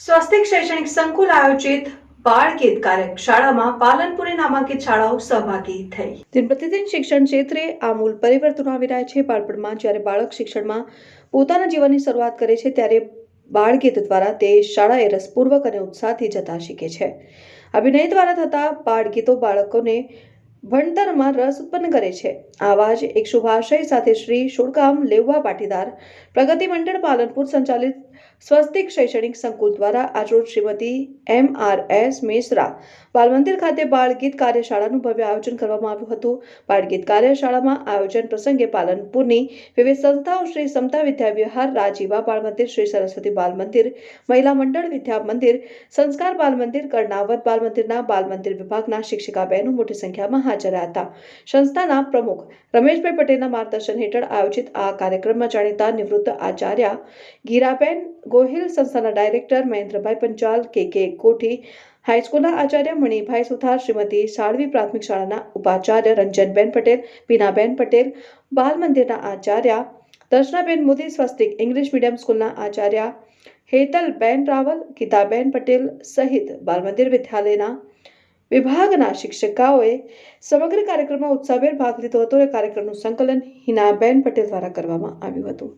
સ્વસ્તિક શૈક્ષણિક સંકુલ આયોજિત બાળ ગીત કાર્યશાળામાં પાલનપુરી નામાંકિત શાળાઓ સહભાગી થઈ. દિન પ્રતિદિન શિક્ષણ ક્ષેત્રે આમૂલ પરિવર્તનો આવી રહ્યા છે. બાળપણમાં જ્યારે બાળક શિક્ષણમાં પોતાના જીવનની શરૂઆત કરે છે, ત્યારે બાળ ગીત દ્વારા તે શાળાએ રસપૂર્વક અને ઉત્સાહથી જતા શીખે છે. અભિનય દ્વારા થતા બાળ ગીતો બાળકોને ભણતરમાં રસ ઉત્પન્ન કરે છે. આવા જ એક શુભાશય સાથે શ્રી શુળકામ લેવવા પાટીદાર પ્રગતિ મંડળ પાલનપુર સંચાલિત સ્વસ્તિક શૈક્ષણિક સંકુલ દ્વારા આજરોજ Shrimati M R S Mishra બાલમંદિર ખાતે બાળગીત કાર્યશાળાનું ભવ્ય આયોજન કરવામાં આવ્યું હતું. બાળગીત કાર્યશાળામાં આયોજન પ્રસંગે પાલનપુરની વિવિધ સંસ્થાઓ શ્રી સમતા વિદ્યા વિહાર રાજીવા બાળ મંદિર શ્રી સરસ્વતી બાલ મંદિર મહિલા મંડળ, વિદ્યા મંદિર, સંસ્કાર બાલ મંદિર કર્ણાવત બાલ મંદિરના બાલ મંદિર વિભાગના શિક્ષિકા બહેનો મોટી સંખ્યામાં હાજર હતા. સંસ્થાના પ્રમુખ રમેશભાઈ પટેલના માર્ગદર્શન હેઠળ આયોજિત આ કાર્યક્રમમાં જાણીતા નિવૃત્ત આચાર્ય ગીરાબેન ગોહિલ, સંસ્થાના ડાયરેક્ટર મહેન્દ્રભાઈ પંચાલ, કે કે કોઠી, હાઈસ્કૂલના આચાર્ય મણિભાઈ સુથાર, શ્રીમતી સાળવી પ્રાથમિક શાળાના ઉપાચાર્ય રંજનબેન પટેલ, પીનાબેન પટેલ, બાલ મંદિરના આચાર્ય દર્શનાબેન મોદી, સ્વસ્તિક ઇંગ્લિશ મીડિયમ સ્કૂલના આચાર્ય હેતલબેન રાવલ, ગીતાબેન પટેલ સહિત બાલ મંદિર વિદ્યાલયના વિભાગના શિક્ષિકાઓએ સમગ્ર કાર્યક્રમમાં ઉત્સાહભેર ભાગ લીધો હતો અને કાર્યક્રમનું સંકલન હિનાબેન પટેલ દ્વારા કરવામાં આવ્યું હતું.